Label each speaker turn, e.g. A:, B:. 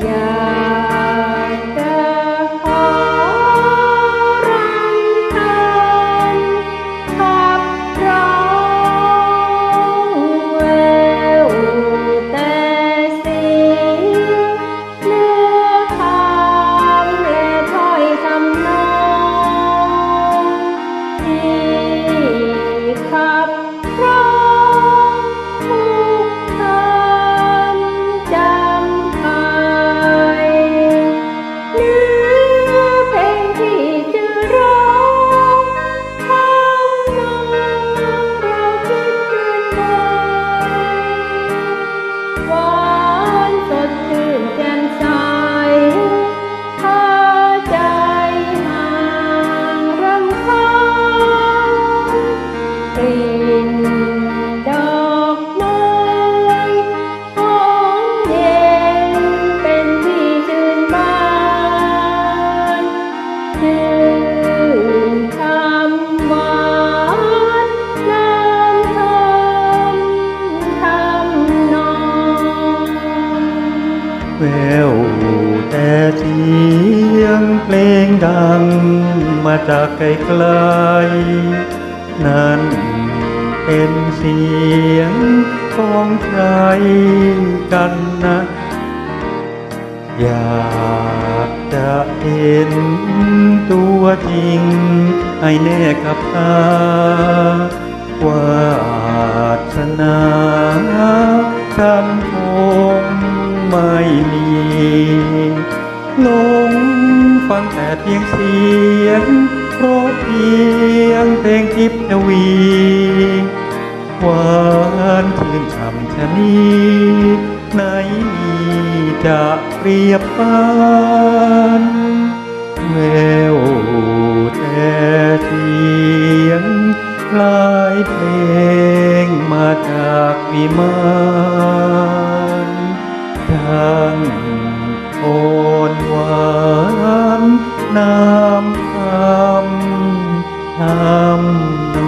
A: Yeah.
B: แววแต่เสียงเพลงดังมาจากไกลไกล นั้นเป็นเสียงของใครกันนะ อยากจะเห็น ตัวจริงให้แน่กับตาวาสนาฉันคงไม่มีหลงฟังแต่เพียงเสียงเพราะเพียงเพลงทิพย์วีหวานชื่นช่ำชะนีไหนมีจะเปรียบปานแวว คลายเพลงมาจากวิมานดังโอนหวานน้ำคำน้ำ